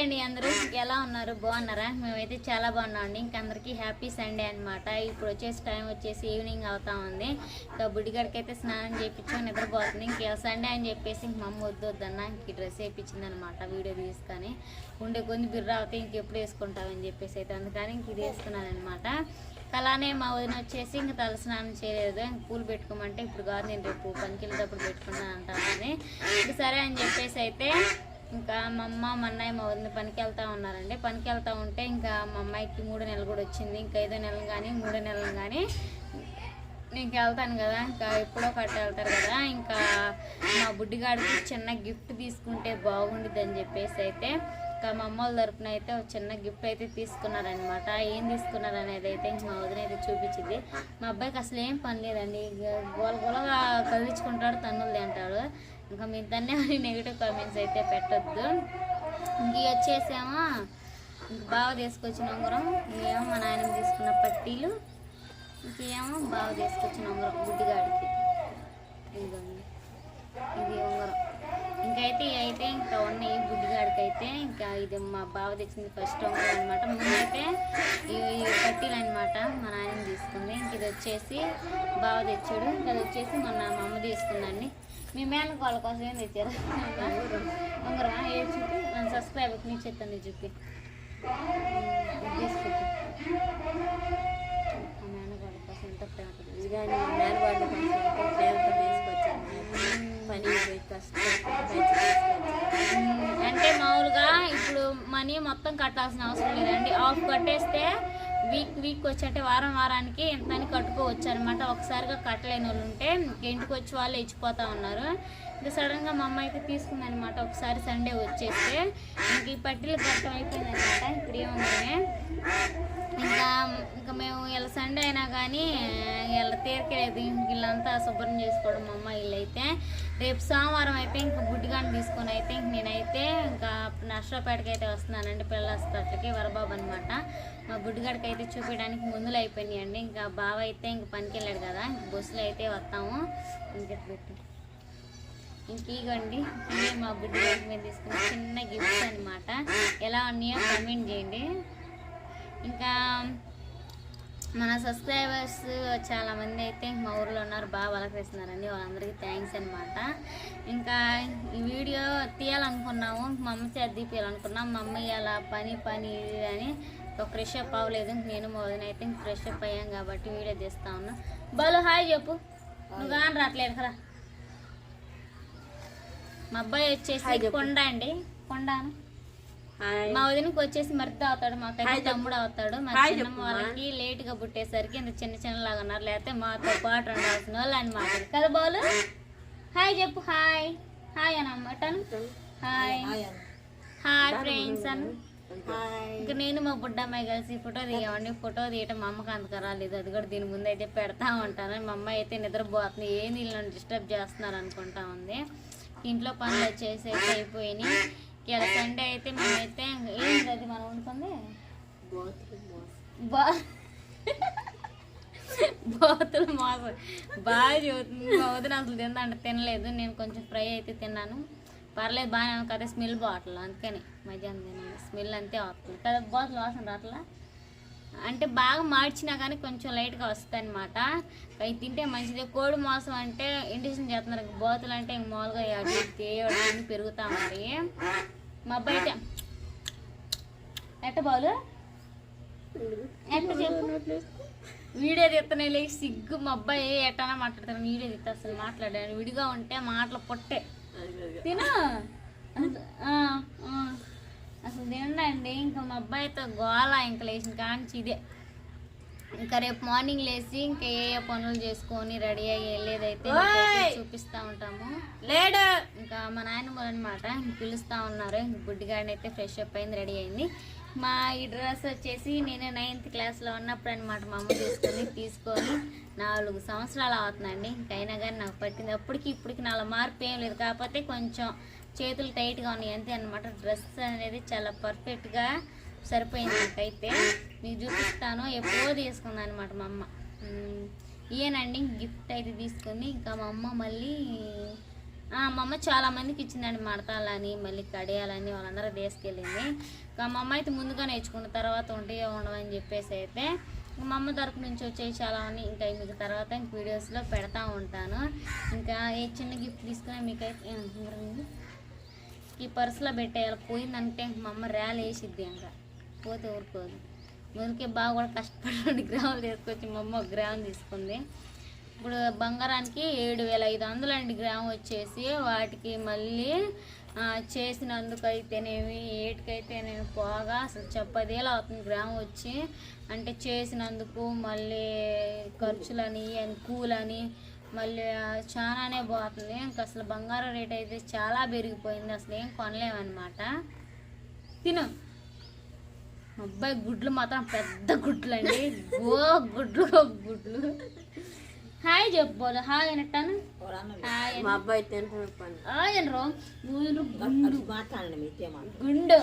అండి అందరూ. ఎలా ఉన్నారు? బాగున్నారా? మేమైతే చాలా బాగున్నామండి ఇంక అందరికీ హ్యాపీ సండే అనమాట ఇప్పుడు వచ్చేసి టైం వచ్చేసి ఈవినింగ్ అవుతా ఉంది. ఇంకా బుడ్డిగడికి అయితే స్నానం చేయించాం నిద్రపోతుంది. ఇంక సండే అని చెప్పేసి ఇంక మమ్మ వద్దు వద్దన్న ఇంక డ్రెస్ వేయించింది అనమాట వీడియో తీసుకొని ఉండే కొన్ని బిర్ర అవుతే ఇంకెప్పుడు వేసుకుంటామని చెప్పేసి అయితే అందుకని ఇంక ఇది వేసుకున్నాను అనమాట అలానే మా వదిన వచ్చేసి ఇంక తల స్నానం చేయలేదు. ఇంక పూలు పెట్టుకోమంటే ఇప్పుడు కాదు నేను రేపు పనికి వెళ్ళేటప్పుడు పెట్టుకున్నాను అంటానని ఇంక సరే అని చెప్పేసి అయితే ఇంకా మా అమ్మ మా అన్నయ్య మా వదిన పనికి వెళ్తా ఉన్నారండి. పనికి వెళ్తా ఉంటే ఇంకా మా అమ్మాయికి మూడో నెలలు కూడా వచ్చింది. ఇంకా ఐదో నెలలు కానీ మూడో నెలలు కానీ నేను వెళ్తాను కదా. ఇంకా ఎప్పుడో కట్ట వెళ్తారు కదా. ఇంకా మా బుడ్డిగాడికి చిన్న గిఫ్ట్ తీసుకుంటే బాగుండిద్ది అని చెప్పేసి అయితే ఇంకా మా అమ్మ వాళ్ళ తరపున అయితే ఒక చిన్న గిఫ్ట్ అయితే తీసుకున్నారనమాట ఏం తీసుకున్నారు అనేది అయితే మా వదిన అయితే చూపించింది. మా అబ్బాయికి అసలు ఏం పని లేదండి. గోల గోలగా కదిలించుకుంటాడు తన్నులు తింటాడు ఇంకా మీ దాన్ని అని నెగిటివ్ కామెంట్స్ అయితే పెట్టొద్దు. ఇంక ఇవి వచ్చేసేమో ఇంక బాగా తీసుకొచ్చిన ఉంగరం ఇవేమో మా నాయన తీసుకున్న పట్టీలు ఇంకేమో బాగా తీసుకొచ్చిన ఉంగరం గుడ్డిగాడికి. ఇదిగోండి. ఇది ఉంగరం. ఇంకైతే అయితే ఇంకా ఉన్నాయి గుడ్డిగాడికి అయితే ఇంకా ఇది మా బావ తెచ్చింది ఫస్ట్ ఉంగరం అనమాట ముందైతే ఈ పట్టీలు అనమాట మా నాయన తీసుకుంది. ఇంక ఇది వచ్చేసి బావ తెచ్చాడు. ఇంకా అది వచ్చేసి మొన్న మా అమ్మ తీసుకుందండి మీ మేనకు వాళ్ళ కోసం ఏం తెచ్చారు? ఉంగరా ఏ చూపి? మన సబ్స్క్రైబర్ నీ చెప్తాను చూపి. తీసుకుంటా మేనకోళ్ళ మేనకు వాళ్ళ కానీ మేనవాళ్ళ ప్రేమతో తీసుకొచ్చాను. పని కష్టం అంటే మామూలుగా ఇప్పుడు మనీ మొత్తం కట్టాల్సిన అవసరం లేదండి. ఆఫ్ కట్టేస్తే వీక్ వీక్ వచ్చి అంటే వారం వారానికి ఎంత అని కట్టుకోవచ్చు అనమాట ఒకసారిగా కట్టలేని వాళ్ళు ఉంటే ఇంటికి వచ్చి వాళ్ళు ఇచ్చిపోతా ఉన్నారు. ఇంకా సడన్గా మా అమ్మ అయితే తీసుకుందనమాట ఒకసారి సండే వచ్చేస్తే. ఇంక ఈ పట్టీలు కట్టం అయిపోయిందనమాట ఇప్పుడు ఏముంది? ఇంకా ఇంకా మేము ఇలా సండే అయినా కానీ ఇలా తీరకలేదు. ఇల్లంతా శుభ్రం చేసుకోవడం మా అమ్మ ఇల్లు అయితే రేపు సోమవారం అయితే ఇంకా బుడ్డిగాని తీసుకొని అయితే ఇంక నేనైతే ఇంకా నర్సరావుపేటకి అయితే వస్తున్నానండి. పిల్లల హాస్పిటల్కి వరబాబు అనమాట మా బుడ్డిగాడికి అయితే చూపించడానికి ముందులు అయిపోయినాయండి. ఇంకా బావ అయితే ఇంక పనికి వెళ్ళాడు కదా. ఇంక బస్సులో అయితే వస్తాము. ఇంకెట్ పెట్టి. ఇంక ఇగోండి. మా బుడ్డిగాడికి మేము తీసుకున్న చిన్న గిఫ్ట్స్ అనమాట ఎలా ఉన్నాయో కమెంట్ చేయండి. ఇంకా మన సబ్స్క్రైబర్స్ చాలా మంది అయితే మా ఊర్లో ఉన్నారు బాగా పలకరిస్తున్నారండి వాళ్ళందరికీ థ్యాంక్స్ అనమాట ఇంకా ఈ వీడియో తీయాలనుకున్నాము మా అమ్మ చేతి తీయాలనుకున్నాం మా అమ్మ ఇలా పని పని ఇది అని ఒక ఫ్రెష్ అప్ అవ్వలేదు. నేను మా వదిన అయితే ఫ్రెష్ అప్ అయ్యాం కాబట్టి వీడియో తీస్తా ఉన్నా. బాలు హాయ్ చెప్పు. నువ్వు కానీ రావట్లేదు కదా? మా అబ్బాయి వచ్చేసి కొండ అండి. కొండాను? మా వదినకి వచ్చేసి మరిది అవుతాడు మాకైతే తమ్ముడు అవుతాడు. మా చిన్నమ్మ వాళ్ళకి లేట్గా పుట్టేసరికి ఇంత చిన్న చిన్న లాగా ఉన్నారు. లేకపోతే మాతో పాటు ఉండాల్సిన వాళ్ళు అనమాట కదా బాలు? హాయ్ చెప్పు హాయ్. హాయ్ అని అమ్మటను. హాయ్. హాయ్ ఫ్రెండ్స్ అని ఇంకా నేను మా బుడ్డమ్మాయి కలిసి ఫోటో తీయమండి ఫోటో తీయటం మా అమ్మకి అంతగా రాలేదు. అది కూడా దీని ముందు అయితే పెడతా ఉంటాను. మా అమ్మాయి అయితే నిద్రపోతుంది. ఏ నీళ్ళు డిస్టర్బ్ చేస్తున్నారు అనుకుంటా ఉంది. ఇంట్లో పనులు వచ్చేసి అయితే అయిపోయినాయి. ఇలా సండే అయితే మేమైతే ఏంటి అది మనం వండుకుంది? బా బాతులు బాగా చదువుతుంది వదిన అసలు తిందంట తినలేదు. నేను కొంచెం ఫ్రై అయితే తిన్నాను. పర్లేదు బాగానే కదా స్మెల్ బాటిల్ అందుకని మధ్యాహ్నం తిన్నాను. స్మెల్ అంతే వస్తుంది. కదా బాతులు వాసన రాట్లా అంటే బాగా మార్చినా కానీ కొంచెం లైట్గా వస్తుంది అనమాట అవి తింటే మంచిది. కోడి మాంసం అంటే ఇండిషన్ చేస్తున్నారు. బాతులు అంటే ఇంక మామూలుగా అటు తేయడం పెరుగుతా ఉంటాయి మా అబ్బాయి అయితే ఎట్ట బాలు? ఎట్ట చెప్పు? వీడియో తీస్తానే లేక సిగ్గు మా అబ్బాయి ఎట్టనా మాట్లాడతాను వీడియో తీస్తా అసలు మాట్లాడాను విడిగా ఉంటే మాటలు పొట్టే. తిన. అసలు తినండి ఇంకా మా అబ్బాయితో గోల ఇంకా లేచిన కాంచి ఇదే. ఇంకా రేపు మార్నింగ్ లేచి ఇంకా ఏ ఏ పనులు చేసుకొని రెడీ అయ్యి వెళ్ళేదైతే చూపిస్తా ఉంటాము. లేడు! ఇంకా మా నాయనమ్మ అనమాట పిలుస్తా ఉన్నారు. ఇంక బుడ్డిగాడిని అయితే ఫ్రెష్ అప్ అయింది రెడీ అయింది. మా ఈ డ్రెస్ వచ్చేసి నేను నైన్త్ క్లాస్లో ఉన్నప్పుడు అనమాట మా అమ్మ తీసుకొని తీసుకొని నాలుగు సంవత్సరాలు అవుతుందండి. ఇంకైనా కానీ నాకు పట్టింది. అప్పటికి ఇప్పటికి నాలో మార్పు ఏం లేదు. కాకపోతే కొంచెం చేతులు టైట్గా ఉన్నాయి అంతే అనమాట డ్రెస్ అనేది చాలా పర్ఫెక్ట్గా సరిపోయింది నాకైతే. మీకు చూపిస్తాను. ఎప్పుడో తీసుకుంది అనమాట మా అమ్మ. ఈయనండి గిఫ్ట్ అయితే తీసుకుంది. ఇంకా మా అమ్మ మళ్ళీ మా అమ్మ చాలా మందికి ఇచ్చిందండి మడతాలని మళ్ళీ కడియాలని వాళ్ళందరూ తీసుకెళ్ళింది. ఇంకా మా అమ్మ అయితే ముందుగా నేర్చుకున్న తర్వాత ఉంటాయో ఉండవని చెప్పేసి అయితే మా అమ్మ తరపు నుంచి వచ్చేవి చాలా ఉన్నాయి. ఇంకా మీకు తర్వాత ఇంక వీడియోస్లో పెడతా ఉంటాను. ఇంకా ఏ చిన్న గిఫ్ట్ తీసుకున్నా మీకైతే ఈ పర్సులో పెట్టేయాలి. పోయిందంటే మా అమ్మ ర్యాలీ వేసిద్ది ఇంకా. పోతే ఊరుకోదు. ఊరికే బాగా కూడా కష్టపడి గ్రాములు తీసుకొచ్చి మా అమ్మ ఒక గ్రామ్ తీసుకుంది. ఇప్పుడు బంగారానికి ఏడు వేల ఐదు వందలు అండి గ్రామ్ వచ్చేసి. వాటికి మళ్ళీ చేసినందుకైతేనేమి ఏటికైతేనేమి పోగా అసలు చెప్పదేలా అవుతుంది గ్రామ్ వచ్చి. అంటే చేసినందుకు మళ్ళీ ఖర్చులని అని కూలని మళ్ళీ చాలానే పోతుంది. ఇంకా అసలు బంగారం రేట్ అయితే చాలా పెరిగిపోయింది. అసలు ఏం కొనలేమన్నమాట. తిను. అబ్బాయి గుడ్లు మాత్రం పెద్ద గుడ్లు అండి ఓ గుడ్లు ఓ గుడ్లు. హాయ్ చెప్పోలు హాయ్ అనట్టాను. హాయ్ మా అబ్బాయి హాయ్ అనరు గుండు. మాట్లాడండి మీతో గుండు.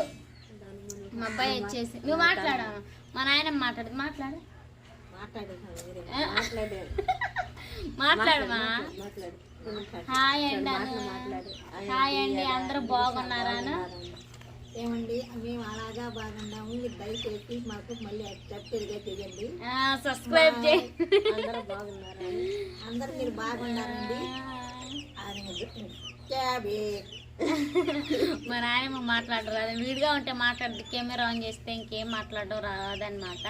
మా అబ్బాయి వచ్చేసి నువ్వు మాట్లాడాను మా నాయన మాట్లాడదు మాట్లాడు. మాట్లాడే. మాట్లాడమా మాట్లాడు హాయ్ అండి. హాయ్ అండి అందరూ బాగున్నారాను ఏమండి మేము అలాగా బాగున్నాము. మీరు దయచేసి మాకు మళ్ళీ తెలియండి ఆ, సబ్స్క్రైబ్ చేయి. అందరూ బాగున్నారా? అందరు మీరు బాగున్నారండి? మా నాయనమ్మ మాట్లాడరు అది వీడిగా ఉంటే మాట్లాడదు. కెమెరా ఆన్ చేస్తే ఇంకేం మాట్లాడడం రాదనమాట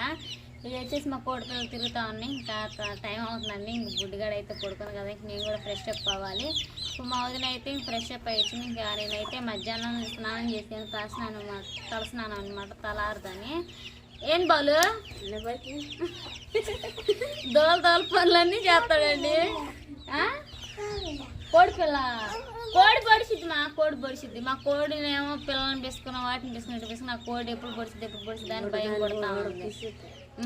ఇది వచ్చేసి మా కోడిపిల్లలు తిరుగుతా ఉన్నాయి ఇంకా ట- అవుతుందండి. ఇంక బుడ్డిగాడు అయితే పడుకోను కదా. ఇంక నేను కూడా ఫ్రెష్ అప్ అవ్వాలి. ఇప్పుడు మా వదిన అయితే ఫ్రెష్ అప్ అయ్యింది. ఇంకా నేనైతే మధ్యాహ్నం స్నానం చేసాను తల స్నానం అనమాట తల స్నానం అనమాట తలారుదని. ఏం బాలు? దోల దోల పనులన్నీ చేస్తాడండి? కోడి పిల్ల. కోడి పొడిచిద్ది మా కోడి పొడిచిద్ది మా కోడినేమో పిల్లల్ని పిసుకున్న వాటిని పిసుకున్నట్టు పిసుకుని ఆ కోడి ఎప్పుడు పొడిచిద్ది ఎప్పుడు పొడిచిద్ది అని భయం కొడతా ఉంది.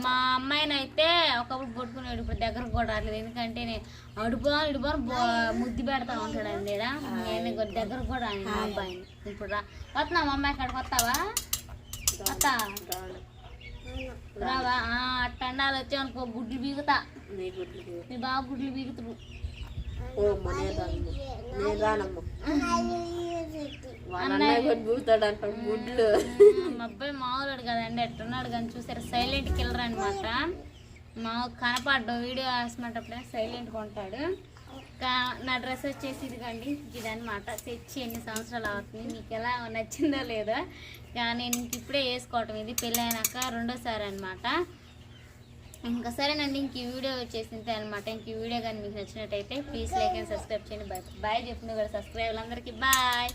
మా అమ్మాయిని అయితే ఒకప్పుడు పట్టుకున్నాడు ఇప్పుడు దగ్గరకు కూడా రాలేదు ఎందుకంటే నేను అడుపా ఇడుపా ముద్దు పెడతా ఉంటాడండి ఈడ. నేను ఇంకో దగ్గరకు కూడా రాను మా అబ్బాయిని. ఇప్పుడు రా. వస్తున్నా మా అమ్మాయి కాడికి వస్తావా? వస్తా. రావా? ఆ, అట్టండాలు వచ్చి అనుకో గుడ్లు బీగుతా మీ బాబు గుడ్లు బీగుతుడు నేను రానమ్మ. గుడ్లు మా అబ్బాయి మామూలుడు కదండి ఎట్టున్నాడు కానీ చూసారు? సైలెంట్ కిల్లర్ అనమాట మా కనపడ్డం వీడియో వేసినప్పుడే సైలెంట్గా ఉంటాడు. కా- నా డ్రెస్ వచ్చేసి ఇదిగండి ఇదనమాట తెచ్చి ఎన్ని సంవత్సరాలు అవుతుంది మీకు ఎలా నచ్చిందో లేదో. ఇక నేను ఇప్పుడే వేసుకోవటం ఇది. పెళ్ళైనాక రెండోసారి అనమాట ఇంకా సరేనండి ఇంక ఈ వీడియో వచ్చేసింది అనమాట ఇంక ఈ వీడియో కానీ మీకు నచ్చినట్టయితే ప్లీజ్ లైక్ అండ్ సబ్స్క్రైబ్ చేయండి. బాయ్ బాయ్ చెప్పింది కూడా సబ్స్క్రైబ్ అందరికీ బాయ్.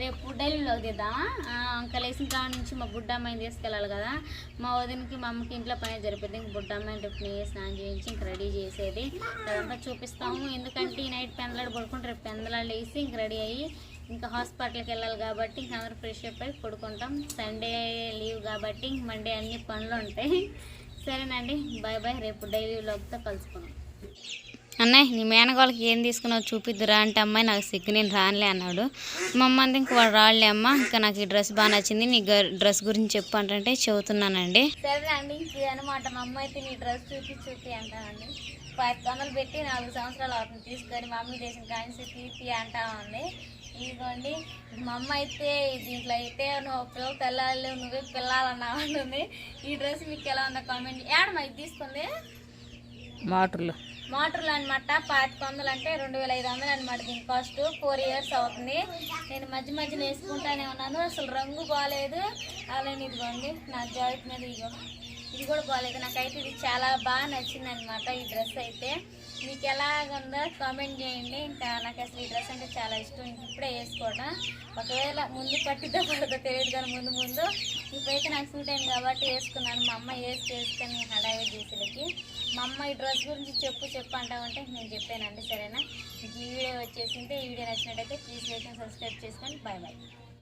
రేపు డైలీ తీద్దామా ఆ, ఇంకా లేచిన కాడ నుంచి మా బుడ్డ అమ్మాయిని తీసుకెళ్ళాలి కదా. మా వదినకి మా అమ్మకి ఇంట్లో పని జరిపోతుంది ఇంక బుడ్డ అమ్మాయిని రేపు నేను స్నానం చేయించి ఇంక రెడీ చేసేది. అదంతా చూపిస్తాము. ఎందుకంటే ఈ నైట్ పెందలాడు పడుకుంటే రేపు పెందలాడు వేసి ఇంక రెడీ అయ్యి ఇంకా హాస్పిటల్కి వెళ్ళాలి కాబట్టి ఇంక అందరూ ఫ్రెష్ అప్ అయి పడుకుంటాం. సండే లీవ్ కాబట్టి ఇంక మండే అన్ని పనులు ఉంటాయి. సరేనండి. బాయ్ బాయ్ రేపు డైలీ వ్లాగ్తో కలుసుకున్నాం అన్నయ్య నీ మేనగాళ్ళకి ఏం తీసుకున్నావు చూపిద్దురా అంటే అమ్మాయి నాకు సిగ్గు నేను రానులే అన్నాడు. మా అమ్మ అంది ఇంక వాడు రాళ్ళే అమ్మ. ఇంకా నాకు ఈ డ్రెస్ బాగా నచ్చింది నీ డ్రెస్ గురించి చెప్పు అంటే చెబుతున్నానండి. సరేనండి. ఇది అనమాట మా అమ్మ అయితే నీ డ్రెస్ చూపి చూపి అంటానండి. పది వందలు పెట్టి నాలుగు సంవత్సరాలు అవుతుంది తీసుకొని మమ్మీ చేసిన కాయిన్స్ తీపి అంటా ఉంది. ఇదిగోండి మా అమ్మ అయితే దీంట్లో అయితే నువ్వు పిల్లలు తెల్లాలి నువ్వే పిల్లాలన్నా ఉంటుంది ఈ డ్రెస్ మీకు ఎలా ఉందో కామెంట్ ఏడమ్మా ఇది తీసుకుంది? మోటార్లు. మోటార్లు అనమాట పాతిక వందలు అంటే రెండు వేల ఐదు వందలు అనమాట దీని కాస్ట్ ఫోర్ ఇయర్స్ అవుతుంది. నేను మధ్య మధ్యలో వేసుకుంటానే ఉన్నాను. అసలు రంగు బాగాలేదు అలానే ఇదిగోండి నా జాయింట్ మీద ఇదిగో. ఇది కూడా బాగాలేదు నాకైతే ఇది చాలా బాగా నచ్చింది అనమాట ఈ డ్రెస్ అయితే. మీకు ఎలాగుందో కామెంట్ చేయండి. ఇంకా నాకు అసలు ఈ డ్రెస్ అంటే చాలా ఇష్టం. ఇప్పుడే వేసుకోవడం ఒకవేళ ముందు పట్టిద్దో పడదో తెలియదు కానీ ముందు ముందు. ఇప్పుడైతే నాకు సూట్ అయింది కాబట్టి వేసుకున్నాను. మా అమ్మ వేసి వేసుకొని హడావిడి చేసేలకి. మా అమ్మ ఈ డ్రెస్ గురించి చెప్పు చెప్పు అంటామంటే నేను చెప్పానండి సరేనా? మీకు ఈ వీడియో వచ్చేసింటే ఈ వీడియో నచ్చినట్టయితే ప్లీజ్ లైక్ అండ్ సబ్స్క్రైబ్ చేసుకొని బాయ్ బాయ్